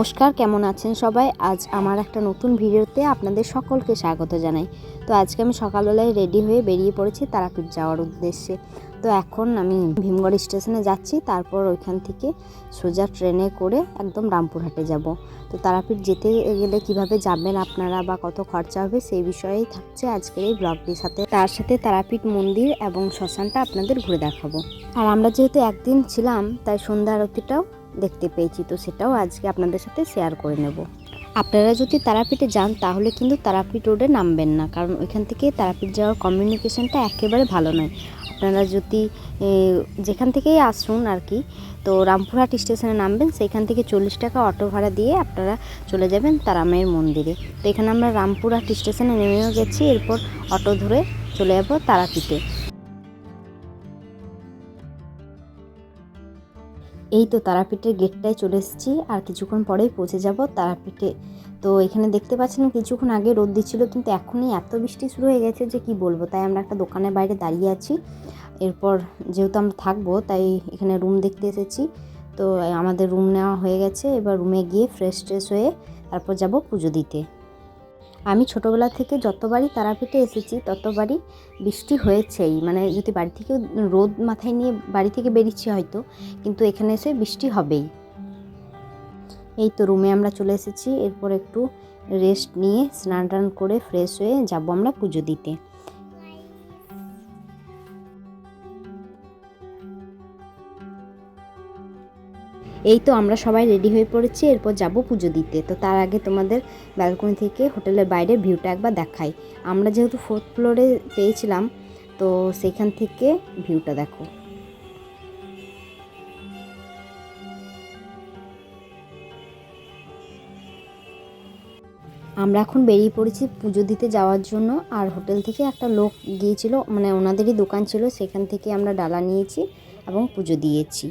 নমস্কার, কেমন আছেন সবাই? আজ আমার একটা নতুন ভিডিওতে আপনাদের সকলকে স্বাগত জানাই। তো আজকে আমি সকালবেলায় রেডি হয়ে বেরিয়ে পড়েছি তারাপীঠ যাওয়ার উদ্দেশ্যে। তো এখন আমি ভীমগড় স্টেশনে যাচ্ছি, তারপর ওইখান থেকে সোজা ট্রেনে করে একদম রামপুরহাটে যাব। তো তারাপীঠ যেতে গেলে কীভাবে যাবেন আপনারা বা কত খরচা হবে সেই বিষয়েই থাকছে আজকের এই ব্লগটির সাথে। তার সাথে তারাপীঠ মন্দির এবং শ্মশানটা আপনাদের ঘুরে দেখাবো। আর আমরা যেহেতু একদিন ছিলাম, তাই সন্ধ্যা আরতিটাও দেখতে পেয়েছি। তো সেটাও আজকে আপনাদের সাথে শেয়ার করে নেব। আপনারা যদি তারাপীঠে যান, তাহলে কিন্তু তারাপীঠ রোডে নামবেন না। কারণ ওইখান থেকে তারাপীঠ যাওয়ার কমিউনিকেশনটা একেবারে ভালো নয়। আপনারা যদি যেখান থেকেই আসুন আর কি তো রামপুরহাট স্টেশনে নামবেন সেইখান থেকে চল্লিশ টাকা অটো ভাড়া দিয়ে আপনারা চলে যাবেন তারামায়ের মন্দিরে। তো এখানে আমরা রামপুরহাট স্টেশনে নেমেও গেছি, এরপর অটো ধরে চলে যাব তারাপীঠে। এই তো তারাপীঠের গেটটায় চলে এসেছি, আর কিছুক্ষণ পরেই পৌঁছে যাব তারাপীঠে। তো এখানে দেখতে পাচ্ছেন কিছুক্ষণ আগে রোদ দিচ্ছিল, কিন্তু এখনই এত বৃষ্টি শুরু হয়ে গেছে যে কি বলব, তাই আমরা একটা দোকানের বাইরে দাঁড়িয়ে আছি। এরপর যেহেতু আমরা থাকব, তাই এখানে রুম দেখতে এসেছি। তো আমাদের রুম নেওয়া হয়ে গেছে, এবার রুমে গিয়ে ফ্রেশ ট্রেশ হয়ে তারপর যাব পুজো দিতে। আমি ছোটোবেলা থেকে যতবারই তারাপীঠে এসেছি, ততবারই বৃষ্টি হয়েছেই। মানে যদি বাড়ি থেকে রোদ মাথায় নিয়ে বাড়ি থেকে বেরিয়েছি হয়তো, কিন্তু এখানে এসে বৃষ্টি হবেই। এই তো রুমে আমরা চলে এসেছি। এরপর একটু রেস্ট নিয়ে স্নান টান করে ফ্রেশ হয়ে যাব আমরা পুজো দিতে। এই তো আমরা সবাই রেডি হয়ে পড়েছি, এরপর যাব পুজো দিতে। তো তার আগে তোমাদের ব্যালকনি থেকে হোটেলের বাইরে ভিউটা একবার দেখাই। আমরা যেহেতু ফোর্থ ফ্লোরে পেয়েছিলাম, তো সেখান থেকে ভিউটা দেখো। আমরা এখন বেরিয়ে পড়েছি পুজো দিতে যাওয়ার জন্য, আর হোটেল থেকে একটা লোক গিয়েছিল মানে ওনাদেরই দোকান ছিল, সেখান থেকে আমরা ডালা নিয়েছি এবং পুজো দিয়েছি।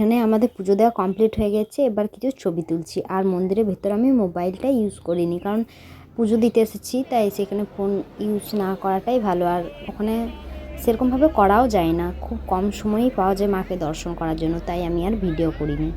এখানে আমাদের পুজো দেওয়া কমপ্লিট হয়ে গেছে। এবার কিছু ছবি তুলছি। আর মন্দিরের ভেতরে আমি মোবাইলটা ইউজ করিনি, কারণ পুজো দিতে এসেছি, তাই সেখানে ফোন ইউজ না করাটাই ভালো। আর ওখানে সেরকমভাবে করাও যায় না। খুব কম সময়ই পাওয়া যায় মাকে দর্শন করার জন্য, তাই আমি আর ভিডিও করিনি।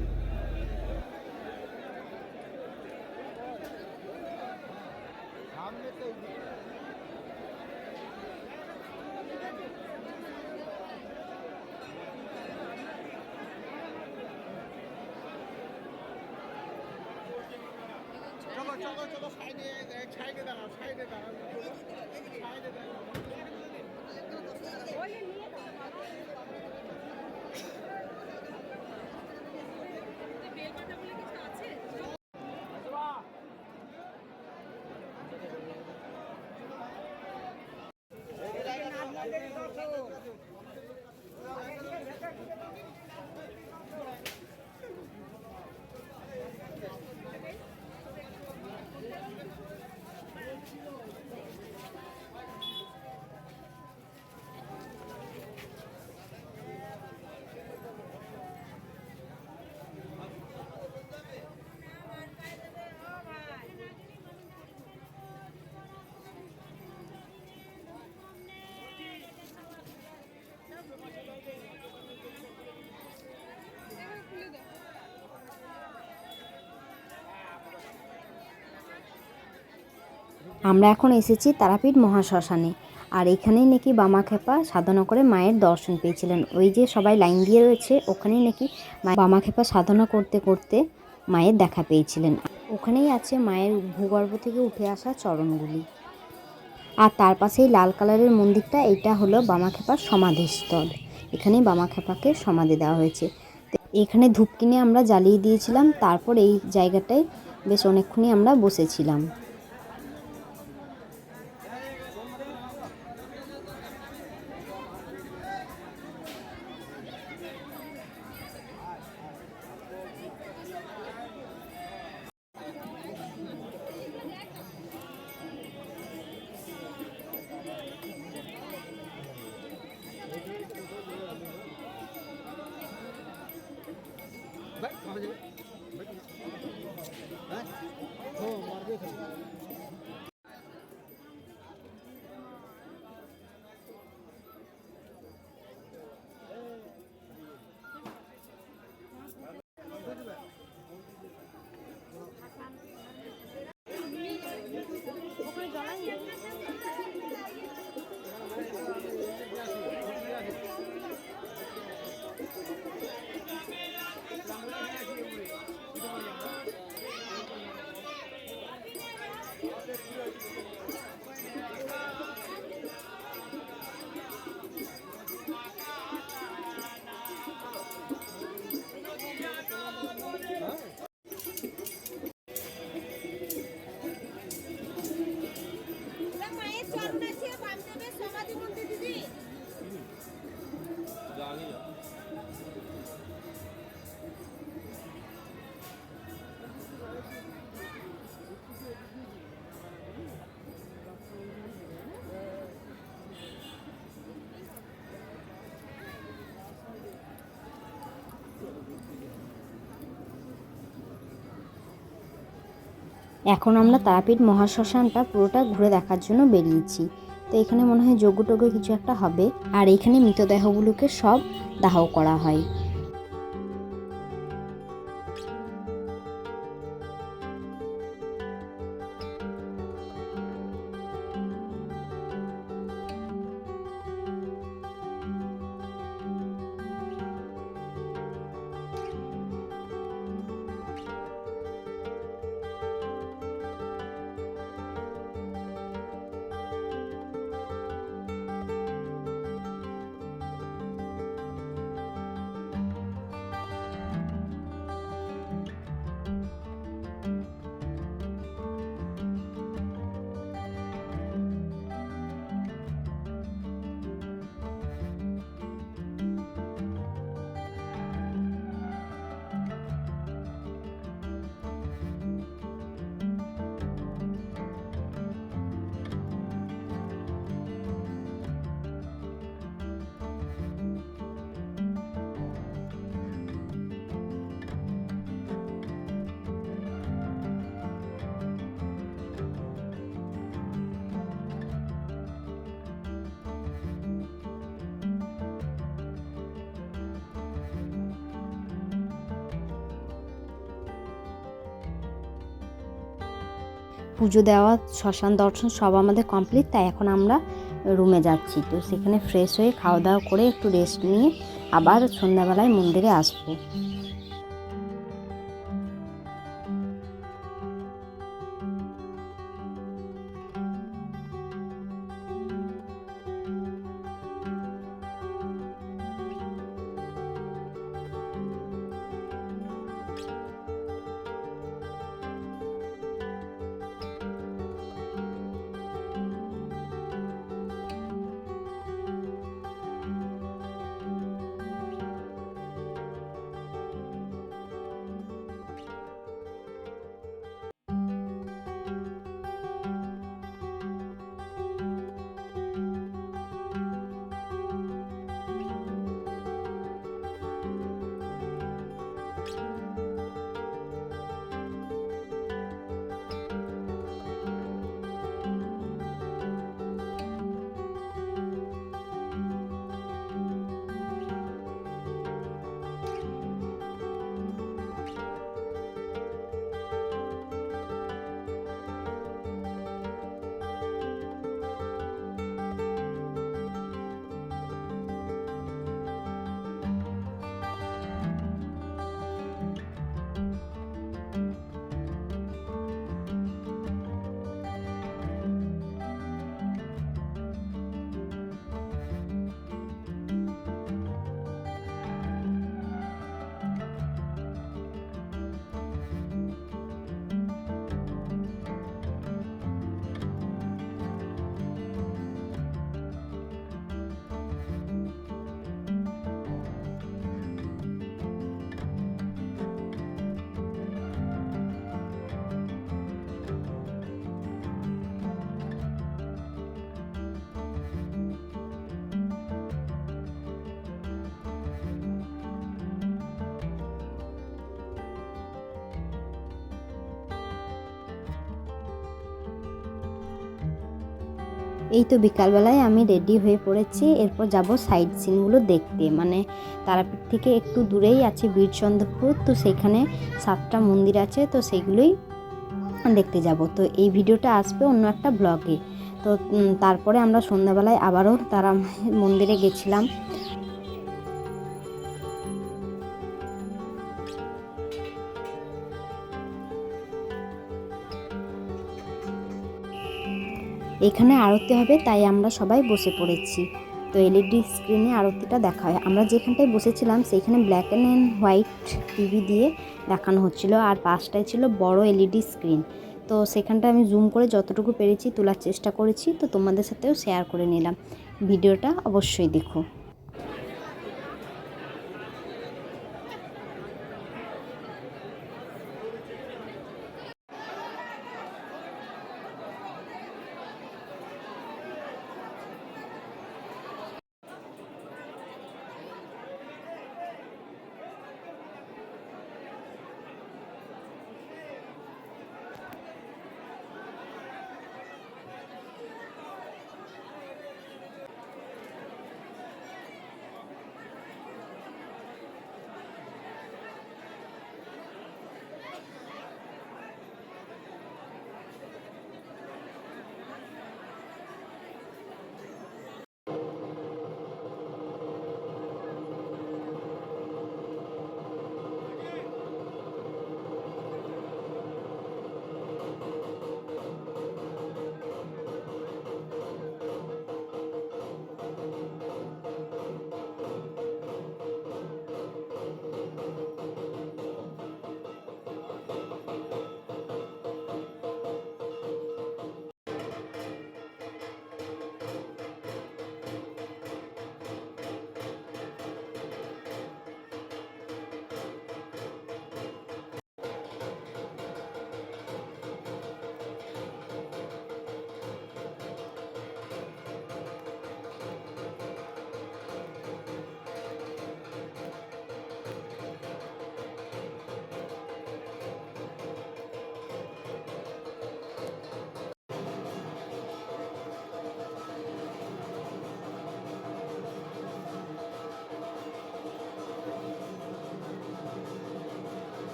সাইডে দাঁড়াও সাইডে দাঁড়াও সাইডে দাঁড়াও। আমরা এখন এসেছি তারাপীঠ মহাশ্মশানে। আর এখানেই নাকি বামাখ্যাপা সাধনা করে মায়ের দর্শন পেয়েছিলেন। ওই যে সবাই লাইন দিয়ে রয়েছে, ওখানেই নাকি বামাখ্যাপা সাধনা করতে করতে মায়ের দেখা পেয়েছিলেন। ওখানেই আছে মায়ের ভূগর্ভ থেকে উঠে আসা চরণগুলি। আর তার পাশেই লাল কালারের মন্দিরটা এটা হলো বামাখ্যাপার সমাধিস্থল। এখানেই বামাখ্যাপাকে সমাধি দেওয়া হয়েছে। এখানে ধূপ কিনে আমরা জ্বালিয়ে দিয়েছিলাম, তারপর এই জায়গাটায় বেশ অনেকক্ষণই আমরা বসেছিলাম। ভাই যাবে। হ্যাঁ? ও মারবে এখন আমরা তারাপীঠ মহাশ্মশানটা পুরোটা ঘুরে দেখার জন্য বেরিয়েছি। তো এখানে মনে হয় যজ্ঞ টজ্ঞ কিছু একটা হবে। আর এখানে মৃতদেহগুলোকে সব দাহ করা হয়। পুজো দেওয়া, শ্মশান দর্শন সব আমাদের কমপ্লিট তাই এখন আমরা রুমে যাচ্ছি। তো সেখানে ফ্রেশ হয়ে খাওয়া দাওয়া করে একটু রেস্ট নিয়ে আবার সন্ধ্যাবেলায় মন্দিরে আসব। এই তো বিকালবেলায় আমি রেডি হয়ে পড়েছি, এরপর যাব সাইড সিনগুলো দেখতে। মানে তারাপীঠ থেকে একটু দূরেই আছে বীরচন্দ্রপুর, তো সেখানে সাতটা মন্দির আছে, তো সেগুলোই দেখতে যাব। তো এই ভিডিওটা আসবে অন্য একটা ব্লগে তো তারপরে আমরা সন্ধ্যাবেলায় আবারও তারা মন্দিরে গেছিলাম। এখানে আরতি হবে, তাই আমরা সবাই বসে পড়েছি। তো এলইডি স্ক্রিনে আরতিটা দেখা হয়। আমরা যেখানটায় বসেছিলাম, সেইখানে ব্ল্যাক অ্যান্ড হোয়াইট টিভি দিয়ে দেখানো হচ্ছিল, আর পাশটায় ছিল বড় এলইডি স্ক্রিন তো সেখানটা আমি জুম করে যতটুকু পেরেছি তোলার চেষ্টা করেছি, তো তোমাদের সাথেও শেয়ার করে নিলাম। ভিডিওটা অবশ্যই দেখো।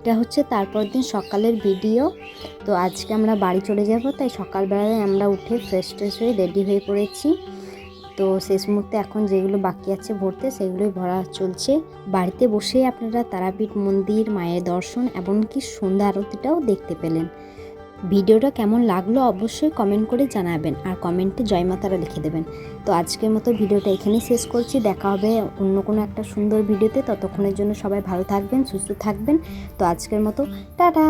এটা হচ্ছে তারপর দিন সকালের ভিডিও। তো আজকে আমরা বাড়ি চলে যাব, তাই সকালবেলায় আমরা উঠে ফ্রেশ ট্রেশ হয়ে রেডি হয়ে পড়েছি। তো শেষ মুহূর্তে এখন যেগুলো বাকি আছে ভরতে, সেগুলোই ভরা চলছে। বাড়িতে বসেই আপনারা তারাপীঠ মন্দির, মায়ের দর্শন এমনকি সন্ধ্যা আরতিটাও দেখতে পেলেন। ভিডিওটা কেমন লাগল অবশ্যই কমেন্ট করে জানাবেন আর কমেন্টে জয় মাতারা লিখে দেবেন। তো আজকের মতো ভিডিওটা এখানেই শেষ করছি। দেখা হবে অন্য কোনো একটা সুন্দর ভিডিওতে। ততক্ষণের জন্য সবাই ভালো থাকবেন, সুস্থ থাকবেন। তো আজকের মতো, টাটা!